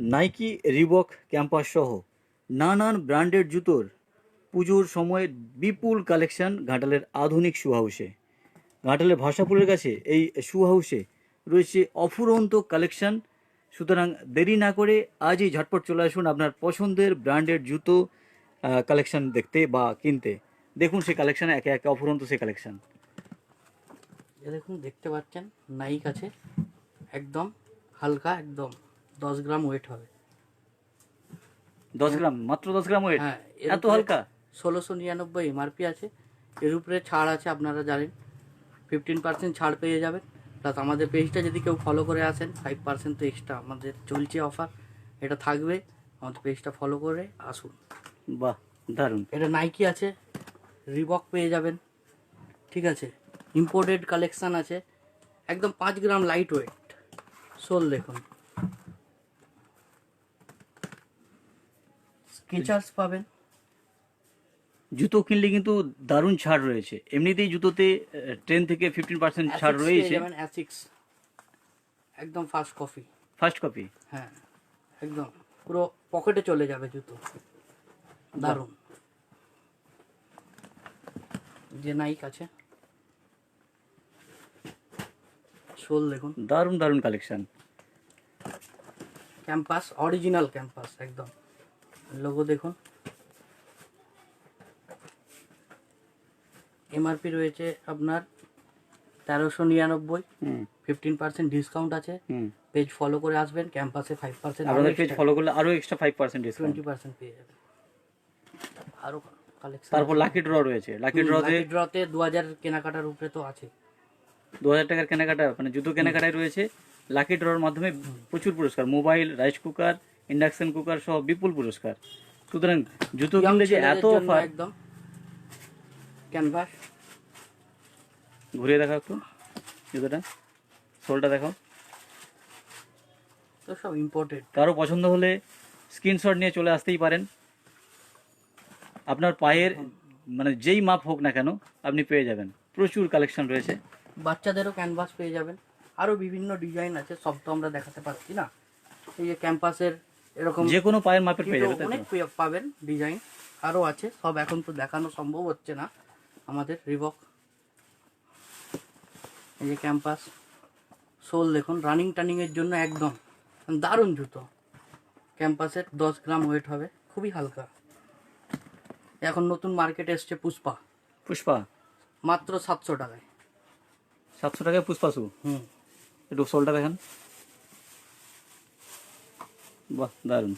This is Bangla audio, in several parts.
নাইকি, রিবক ক্যাম্পাস সহ নানান ব্র্যান্ডের জুতোর পুজোর সময় বিপুল কালেকশন ঘাটালের আধুনিক শু হাউসে ঘাটালের ভাষাপুরের কাছে এই শু হাউসে রয়েছে অফুরন্ত কালেকশন। সুতরাং দেরি না করে আজই ঝটপট চলে আসুন আপনার পছন্দের ব্র্যান্ডের জুতো কালেকশন দেখতে বা কিনতে। দেখুন সেই কালেকশন একে একে অফুরন্ত সেই কালেকশন। দেখুন, দেখতে পাচ্ছেন, নাইক আছে। একদম, হালকা, একদম। দশ গ্রাম ওয়েট হবে। দশ গ্রাম? মাত্র দশ গ্রাম ওয়েট হ্যাঁ এত হালকা? ষোলোশো নিরানব্বই এমআরপি আছে। এর উপরে ছাড় আছে আপনারা জানেন। ফিফটিন পার্সেন্ট ছাড় পেয়ে যাবেন। প্লাস আমাদের পেজটা যদি কেউ ফলো করে আসেন ফাইভ পার্সেন্ট তো এক্সট্রা আমাদের চলছে অফার এটা থাকবে আমাদের পেজটা ফলো করে আসুন। বাহ দারুণ। এটা নাইকি আছে রিবক পেয়ে যাবেন। ঠিক আছে? ইম্পোর্টেড কালেকশন আছে। একদম পাঁচ গ্রাম লাইট ওয়েট সোল দেখুন। স্কেচার্স পাবেন। জুতো কিনলে কিন্তু দারুণ ছাড় রয়েছে। এমনিতেই জুতোতে টেন থেকে ফিফটিন পার্সেন্ট ছাড় রয়েছে। একদম ফার্স্ট কপি ফার্স্ট কপি হ্যাঁ একদম। পুরো পকেটে চলে যাবে জুতো। দারুণ। যে নাইক আছে। শোল দেখুন। দারুণ দারুণ কালেকশন ক্যাম্পাস অরিজিনাল ক্যাম্পাস একদম। লোগো দেখুন। এমআরপি রয়েছে আপনার তেরোশো নিরানব্বই। ফিফটিন পার্সেন্ট ডিসকাউন্ট আছে। পেজ ফলো করে আসবেন ক্যাম্পাসে ফাইভ পার্সেন্ট আপনাদের পেজ ফলো করলে আরও extra five percent discount twenty percent পেয়ে যাবেন। আরও কালেকশন তারপর লাকি ড্র রয়েছে। লাকি ড্রতে ড্রতে দু হাজার কেনাকাটার উপরে তো আছে। দু হাজার টাকার কেনাকাটা মানে জুতো কেনাকাটায় রয়েছে। লাকি ড্রর মাধ্যমে প্রচুর পুরস্কার। Mobile rice cooker induction cooker সহ বিপুল পুরস্কার। সুতরাং জুতো কিনলে যে এত অফার। একদম। ক্যানভাস ঘুরিয়ে দেখাও একটু জুতোটা। সোলটা দেখাও। তো সব ইম্পোর্টেড কারও পছন্দ হলে স্ক্রিনশট নিয়ে চলে আসতেই পারেন। আপনার পায়ের মানে যেই মাপ হোক না কেন আপনি পেয়ে যাবেন। প্রচুর কালেকশন রয়েছে। বাচ্চাদেরও ক্যানভাস পেয়ে যাবেন। আরও বিভিন্ন ডিজাইন আছে সব তো আমরা দেখাতে পারছি না। এই যে ক্যাম্পাসের এরকম যে কোনো পায়ের মাপের পেয়ে কিন্তু যাবে তাই অনেক? পাবেন ডিজাইন আরও আছে সব এখন তো দেখানো সম্ভব হচ্ছে না আমাদের রিবক এই যে ক্যাম্পাস সোল দেখুন রানিং টানিংয়ের জন্য একদম দারুণ জুতো। ক্যাম্পাসের দশ গ্রাম ওয়েট হবে খুবই হালকা। এখন নতুন মার্কেটে এসছে পুষ্পা পুষ্পা মাত্র সাতশো টাকায়। সাতশো টাকায় পুষ্পা শু হুম। একটু সোলটা দেখেন। বাহ দারুণ।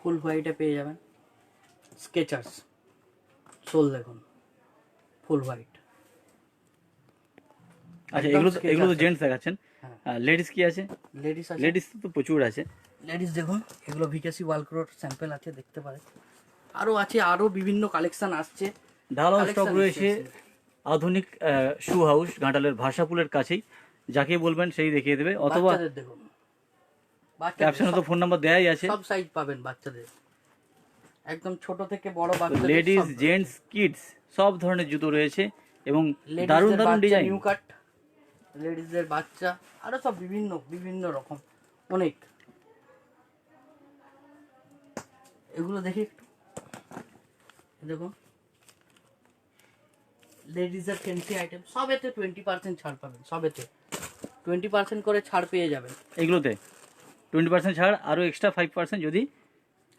ফুল হোয়াইটে পেয়ে যাবেন স্কেচার্স। সোল দেখুন ফুল হোয়াইট। আচ্ছা এগুলো তো- এগুলো তো জেন্টস দেখাচ্ছেন। হ্যাঁ। লেডিস কি আছে? লেডিস আছে। লেডিস তো প্রচুর আছে। লেডিস দেখুন এগুলো ভিকেসি ওয়ালক্রোর স্যাম্পেল আছে দেখতে পারেন। আরও আছে আরও বিভিন্ন কালেকশন আসছে। ঢালাও স্টক রয়েছে। আধুনিক শু হাউস ঘাটালের ভাষাপুলের কাছেই। যাকে বলবেন সেই দেখিয়ে দেবে। অথবা দেখুন। ক্যাপশনে তো ফোন নাম্বার দেয়াই আছে। সব সাইজ পাবেন বাচ্চাদের। একদম ছোট থেকে বড় বাচ্চাদের লেডিস জেন্টস কিডস সব ধরনের জুতো রয়েছে এবং দারুণ দারুণ ডিজাইন নিউ কাট লেডিসদের বাচ্চা আরও সব বিভিন্ন বিভিন্ন রকম অনেক। এগুলো দেখি একটু। দেখুন। লেডিসের ফ্যান্সি আইটেম সবেতে টোয়েন্টি পার্সেন্ট ছাড় পাবেন সবেতে। টোয়েন্টি পার্সেন্ট করে ছাড় পেয়ে যাবেন। এগুলোতে? টোয়েন্টি পার্সেন্ট ছাড় আরও এক্সট্রা ফাইভ পার্সেন্ট যদি?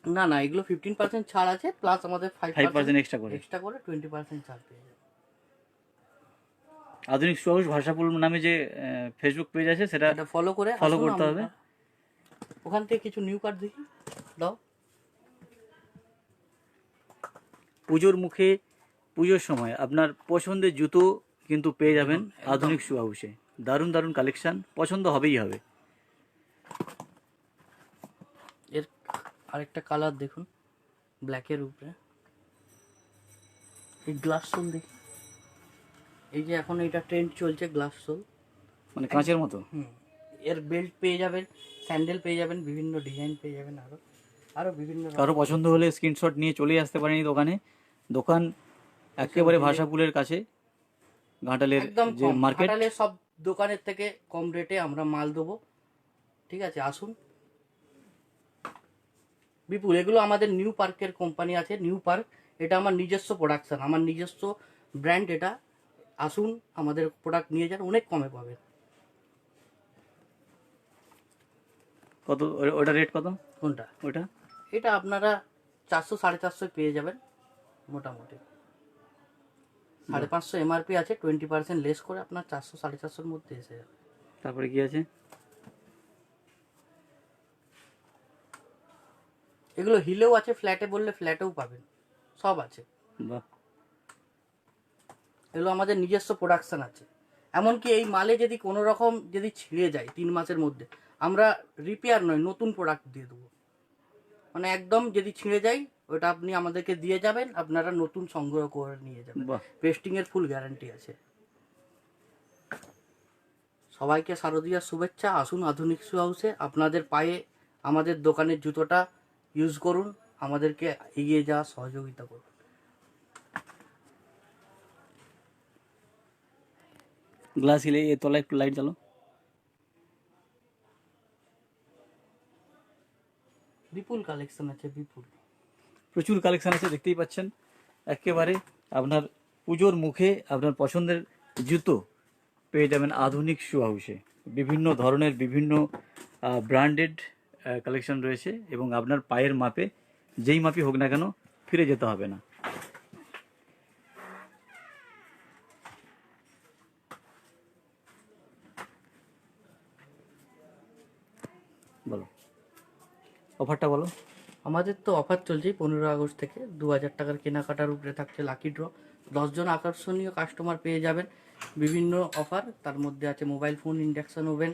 না না এগুলো ফিফটিন পার্সেন্ট ছাড় আছে প্লাস আমাদের ফাইভ ফাইভ পার্সেন্ট এক্সট্রা করে। এক্সট্রা করে টোয়েন্টি পার্সেন্ট ছাড় পেয়ে যাবেন। আধুনিক হাউস ভাষাপুর নামে যে ফেসবুক পেজ আছে সেটা ফলো করে আসুন করতে হবে। ওখান থেকে কিছু নিউ কার্ড দেখি। দাও। পুজোর মুখে পুজোর সময় আপনার পছন্দের জুতো কিন্তু পেয়ে যাবেন আধুনিক শু হাউসে দারুণ দারুণ কালেকশন পছন্দ হবেই হবে। এর আরেকটা কালার দেখুন ব্ল্যাকের উপরে। এই গ্লাস সোল দেখি। এই যে এখন এটা ট্রেন্ড চলছে গ্লাস সোল মানে কাঁচের মতো? হুম এর বেল্ট পেয়ে যাবেন স্যান্ডেল পেয়ে যাবেন বিভিন্ন ডিজাইন পেয়ে যাবেন আরও আরও বিভিন্ন। কারও পছন্দ হলে স্ক্রিনশট নিয়ে চলে আসতে পারেন এই দোকানে। দোকান একেবারে ভাষাপুলের কাছে ঘাটালের যে মার্কেট ঘাটালে সব দোকানের থেকে কম রেটে আমরা মাল দেবো। ঠিক আছে আসুন। বিপুল এগুলো আমাদের নিউ পার্কের কোম্পানি আছে। নিউ পার্ক এটা আমার নিজস্ব প্রোডাকশন আমার নিজস্ব ব্র্যান্ড এটা। আসুন আমাদের প্রোডাক্ট নিয়ে যান অনেক কমে পাবেন। কত ওটা রেট কত? কোনটা? ওটা? এটা আপনারা চারশো সাড়ে চারশো পেয়ে যাবেন মোটামুটি। সাড়ে পাঁচশো এমআরপি আছে টোয়েন্টি পার্সেন্ট লেস করে আপনার চারশো সাড়ে চারশোর মধ্যে এসে যাবে। তারপরে কি আছে? এগুলো হিলেও আছে ফ্ল্যাটে বললে ফ্ল্যাটেও পাবেন। সব আছে। বাহ। এগুলো আমাদের নিজস্ব প্রোডাকশন আছে। এমনকি এই মালে যদি কোনো রকম যদি ছিঁড়ে যায় তিন মাসের মধ্যে আমরা রিপেয়ার নয় নতুন প্রোডাক্ট দিয়ে দেবো। মানে একদম যদি ছিঁড়ে যায় ওটা আপনি আমাদেরকে দিয়ে যাবেন আপনারা নতুন সংগ্রহ করে নিয়ে যাবেন। পেস্টিং এর ফুল গ্যারান্টি আছে। সবাইকে শারদীয়ার শুভেচ্ছা। আসুন আধুনিক শু হাউসে আপনাদের পায়ে আমাদের দোকানের জুতোটা ইউজ করুন আমাদেরকে এগিয়ে যাওয়া সহযোগিতা করুন। গ্লাস হিলে এ তলায় একটু লাইট জ্বালো বিপুল কালেকশন আছে বিপুল। প্রচুর কালেকশান আছে, দেখতেই পাচ্ছেন। একেবারে আপনার পুজোর মুখে আপনার পছন্দের জুতো পেয়ে যাবেন আধুনিক শু হাউসে বিভিন্ন ধরনের, বিভিন্ন ব্র্যান্ডেড কালেকশন রয়েছে এবং আপনার পায়ের মাপে যেই মাপই হোক না কেন ফিরে যেতে হবে না। বলো। অফারটা বলো। আমাদের তো অফার চলছে পনেরো আগস্ট থেকে। দু হাজার টাকার কেনাকাটার উপরে থাকছে লাকি ড্র দশজন আকর্ষণীয় কাস্টমার পেয়ে যাবেন বিভিন্ন অফার তার মধ্যে আছে mobile phone induction oven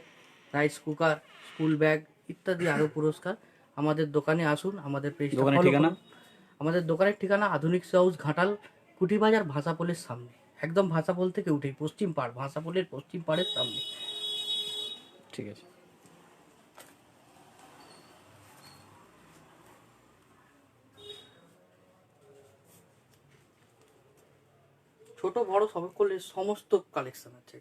rice cooker school bag ইত্যাদি আরও পুরস্কার। আমাদের দোকানে আসুন আমাদের ঠিকানা? আমাদের দোকানের ঠিকানা আধুনিক হাউস ঘাটাল কুটিবাজার ভাষাপোলের সামনে। একদম ভাষাপোল থেকে উঠেই পশ্চিম পাড় ভাষাপোলের পশ্চিম পাড়ের সামনে। ঠিক আছে। ছোট বড় সকলের সমস্ত কালেকশন আছে